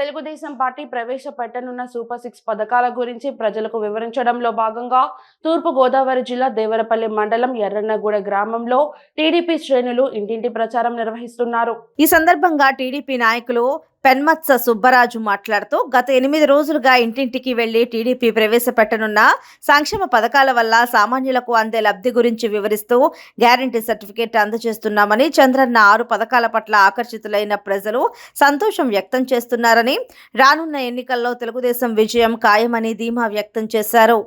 Telugu Desam party ప్రవేశపెట్టనున్న super six పథకాల గురించి ప్రజలకు వివరించడంలో భాగంగా తూర్పు గోదావరి జిల్లా దేవరపల్లి మండలం ఎర్రన్నగూడ గ్రామంలో టీడీపీ శ్రేణులు ఇంటింటి ప్రచారం నిర్వహిస్తున్నారు. ఈ సందర్భంగా టీడీపీ నాయకులు పెన్మత్స సుబ్బరాజు మాట్లాడుతూ గత ఎనిమిది రోజులుగా ఇంటింటికి వెళ్ళి టీడీపీ ప్రవేశపెట్టనున్న సంక్షేమ పథకాల వల్ల సామాన్యులకు అందే లబ్ధి గురించి వివరిస్తూ గ్యారంటీ సర్టిఫికేట్ అందజేస్తున్నామని చంద్రన్న ఆరు పథకాల పట్ల ఆకర్షితులైన ప్రజలు సంతోషం వ్యక్తం చేస్తున్నారని రానున్న ఎన్నికల్లో తెలుగుదేశం విజయం ఖాయమని ధీమా వ్యక్తం చేశారు.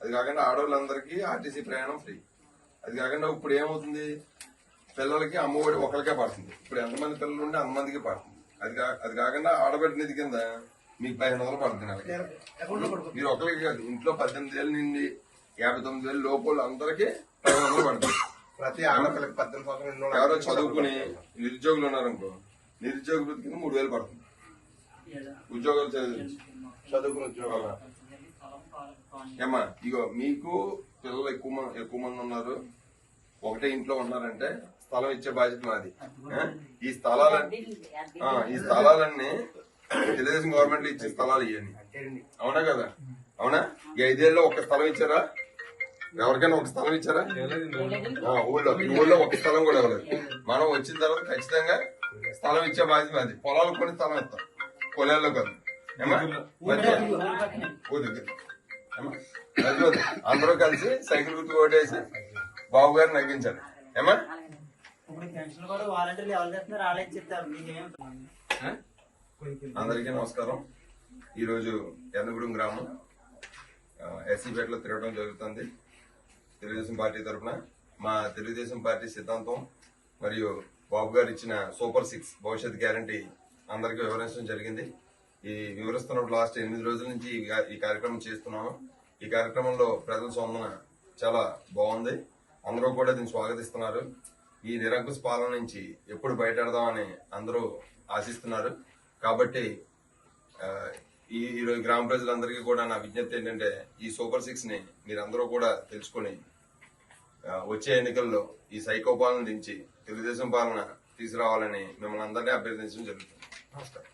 అది కాకుండా ఆడవాళ్ళందరికీ ఆర్టీసీ ప్రయాణం ఫ్రీ అది కాకుండా ఇప్పుడు ఏమవుతుంది? పిల్లలకి అమ్మఒడి ఒకరికే పడుతుంది. ఇప్పుడు ఎంతమంది పిల్లలు ఉంటే అంతమందికి పడుతుంది. అది కా అది కాకుండా ఆడబిడ్డ నిధి కింద మీకు పదిహేను వందలు పడుతుంది మీరు ఒకరికి కాదు ఇంట్లో పద్దెనిమిది వేలు నుండి యాభై తొమ్మిది వేలు లోపల అందరికీ పదిహేను వందలు పడుతుంది. ప్రతి ఆడపిల్లకి పద్దెనిమిది సంవత్సరాలు ఎవరో చదువుకుని నిరుద్యోగులు ఉన్నారనుకో నిరుద్యోగ వృత్తి కింద మూడు వేలు పడుతుంది. ఉద్యోగాలు చదివి చదువుకుని ఉద్యోగాలు. ఏమ్మా ఇగో మీకు పిల్లలు ఎక్కువ మంది ఎక్కువ మంది ఉన్నారు. ఒకటే ఇంట్లో ఉన్నారంటే స్థలం ఇచ్చే బాధ్యత మాది? ఈ స్థలాలన్నీ ఆ, ఈ స్థలాలన్నీ తెలుగుదేశం గవర్నమెంట్ ఇచ్చే స్థలాలు ఇవన్నీ అవునా కదా? అవునా? ఈ ఐదేళ్ళలో ఒక స్థలం ఇచ్చారా? ఎవరికైనా ఒక స్థలం ఇచ్చారా? ఆ, ఊళ్ళో ఈ ఊళ్ళో ఒక స్థలం కూడా ఇవ్వలేదు. మనం వచ్చిన తర్వాత ఖచ్చితంగా స్థలం ఇచ్చే బాధ్యత మాది. పొలాలు కొని స్థలం ఇస్తాం. పొలాల్లో కాదు. ఏమా? అందరూ కలిసి సైకిల్ గుర్తు కొట్టేసి బాబు గారిని నగ్గించాలి ఏమా? అందరికీ నమస్కారం. ఈరోజు ఎర్నగూడెం గ్రామం ఎస్సీపేటలో తిరగడం జరుగుతుంది. తెలుగుదేశం పార్టీ తరఫున మా తెలుగుదేశం పార్టీ సిద్ధాంతం మరియు బాబు గారు ఇచ్చిన సూపర్ సిక్స్ భవిష్యత్ గ్యారంటీ అందరికీ వివరించడం జరిగింది. ఈ వివరిస్తున్నప్పుడు లాస్ట్ ఎనిమిది రోజుల నుంచి ఈ కార్యక్రమం చేస్తున్నాము. ఈ కార్యక్రమంలో ప్రజల స్పందన చాలా బాగుంది. అందరూ కూడా దీన్ని స్వాగతిస్తున్నారు. ఈ నిరంకుశ పాలన నుంచి ఎప్పుడు బయటపడదామని అందరూ ఆశిస్తున్నారు. కాబట్టి ఈ ఈరోజు గ్రామ ప్రజలందరికీ కూడా నా విజ్ఞప్తి ఏంటంటే ఈ సూపర్ సిక్స్ని మీరందరూ కూడా తెలుసుకొని వచ్చే ఎన్నికల్లో ఈ సైకో పాలన దించి తెలుగుదేశం పాలన తీసుకురావాలని మిమ్మల్ని అందరినీ అభ్యర్థించడం జరుగుతుంది. నమస్కారం.